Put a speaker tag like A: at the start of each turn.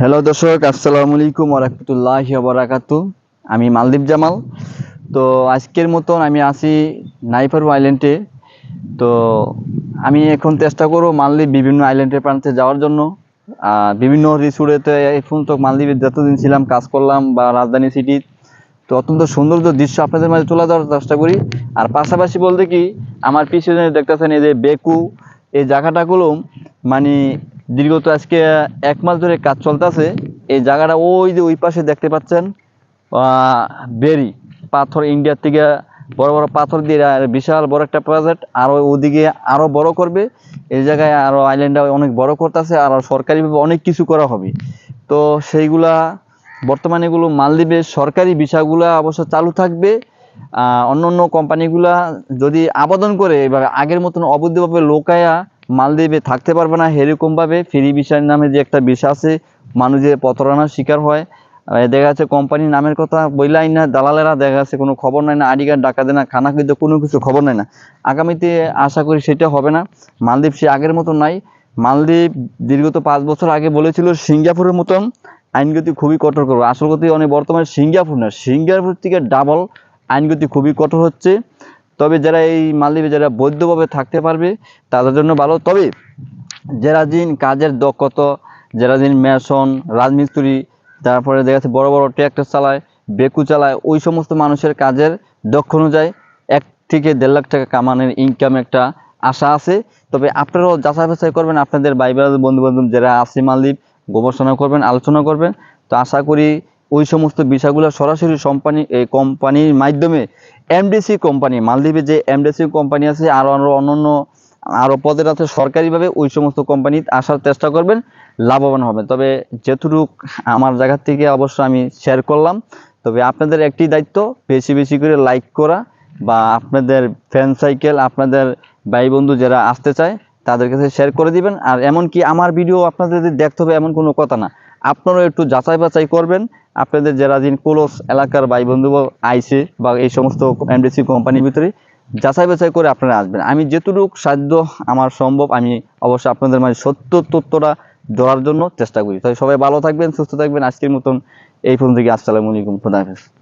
A: Hello দর্শক, আসসালামু আলাইকুম ওরহমতুল্লাহ বারাকাতু। আমি মালদ্বীপ জামাল। তো আজকের মতন আমি আছি নাইপার আইল্যান্ডে। তো আমি এখন চেষ্টা করব মালদ্বীপ বিভিন্ন আইল্যান্ডের প্রান্তে যাওয়ার জন্য। বিভিন্ন রিসোর্টেতে এখন তো মালদ্বীপে যতদিন ছিলাম, কাজ করলাম বা রাজধানী সিটি তো অত্যন্ত সৌন্দর্য দৃশ্য আপনাদের মাঝে তুলে ধরার চেষ্টা করি। আর পাশাপাশি বলতে কি, আমার পিছনে দেখতেছেন এই যে বেকু, এই জায়গাটাগুলো মানে দীর্ঘত আজকে এক মাস ধরে কাজ চলতেছে। এই জায়গাটা ওই যে ওই পাশে দেখতে পাচ্ছেন বেরি, পাথর ইন্ডিয়ার থেকে বড় বড় পাথর দিয়ে বিশাল বড় একটা প্রজেক্ট আরও ওদিকে আরও বড় করবে। এই জায়গায় আরও আইল্যান্ডটা অনেক বড় করতেছে, আর সরকারিভাবে অনেক কিছু করা হবে। তো সেইগুলা বর্তমানে এগুলো মালদ্বীপের সরকারি বিষয়গুলা অবশ্য চালু থাকবে। অন্য অন্য কোম্পানিগুলা যদি আবেদন করে এবার আগের মতন অবৈধভাবে লোকায়া মালদ্বীপে থাকতে পারবে না এরকমভাবে ফ্রি বিষয় নামে যে একটা বিষয় আছে মানুষ যে প্রতারণার শিকার হয়। দেখা যাচ্ছে কোম্পানির নামের কথা বইলাই না, দালালেরা, দেখা যাচ্ছে কোনো খবর নাই না আইডি কার্ড ডাকা দেয় না খানা কিন্তু কোনো কিছু খবর নাই না। আগামীতে আশা করি সেটা হবে না। মালদ্বীপ সে আগের মতো নাই। মালদ্বীপ দীর্ঘত পাঁচ বছর আগে বলেছিল সিঙ্গাপুরের মতন আইনগতি খুবই কঠোর করবে। আসল গতি অনেক বর্তমানে সিঙ্গাপুর না, সিঙ্গাপুর থেকে ডাবল আইনগতি খুবই কঠোর হচ্ছে। তবে যারা এই মালদ্বীপে যারা বৈধভাবে থাকতে পারবে, তাদের জন্য ভালো। তবে যারা দিন কাজের দক্ষতা যারা দিন মেশন রাজমিস্ত্রি, তারপরে দেখা যাচ্ছে বড় বড় ট্র্যাক্টর চালায়, বেকু চালায়, ওই সমস্ত মানুষের কাজের দক্ষ অনুযায়ী এক থেকে দেড় লাখ টাকা কামানোর ইনকাম একটা আশা আছে। তবে আপনারাও যাচাই বাছাই করবেন, আপনাদের বাইবেল বন্ধু বান্ধব যারা আছে মালদ্বীপ, গবেষণা করবেন, আলোচনা করবেন। তো আশা করি ওই সমস্ত বিষয়গুলো সরাসরি কোম্পানি কোম্পানির মাধ্যমে এমডিসি কোম্পানি মালদ্বীপে যে এমডিসি কোম্পানি আছে আরও আরও অন্যান্য আরও পদের আছে সরকারিভাবে ওই সমস্ত কোম্পানি আসার চেষ্টা করবেন, লাভবান হবেন। তবে যেটুক আমার জায়গা থেকে অবশ্য আমি শেয়ার করলাম, তবে আপনাদের একটি দায়িত্ব, বেশি বেশি করে লাইক করা বা আপনাদের ফ্যান সাইকেল আপনাদের ভাই বন্ধু যারা আসতে চায়, তাদের কাছে শেয়ার করে দিবেন। আর এমনকি আমার ভিডিও আপনাদের দেখতে হবে, এমন কোনো কথা না। আপনারাও একটু যাচাই বাছাই করবেন। আপনাদের যারা দিন কোলস এলাকার ভাই বন্ধু আইসে বা এই সমস্ত এমডিসি কোম্পানির ভিতরে, যাচাই বাছাই করে আপনারা আসবেন। আমি যেটুকু সাধ্য আমার সম্ভব, আমি অবশ্য আপনাদের মাঝে সত্য তথ্যটা ধরার জন্য চেষ্টা করি। তাই সবাই ভালো থাকবেন, সুস্থ থাকবেন। আজকের মতন এই ফোন থেকে আসসালামু আলাইকুম। খুদা হাফেজ।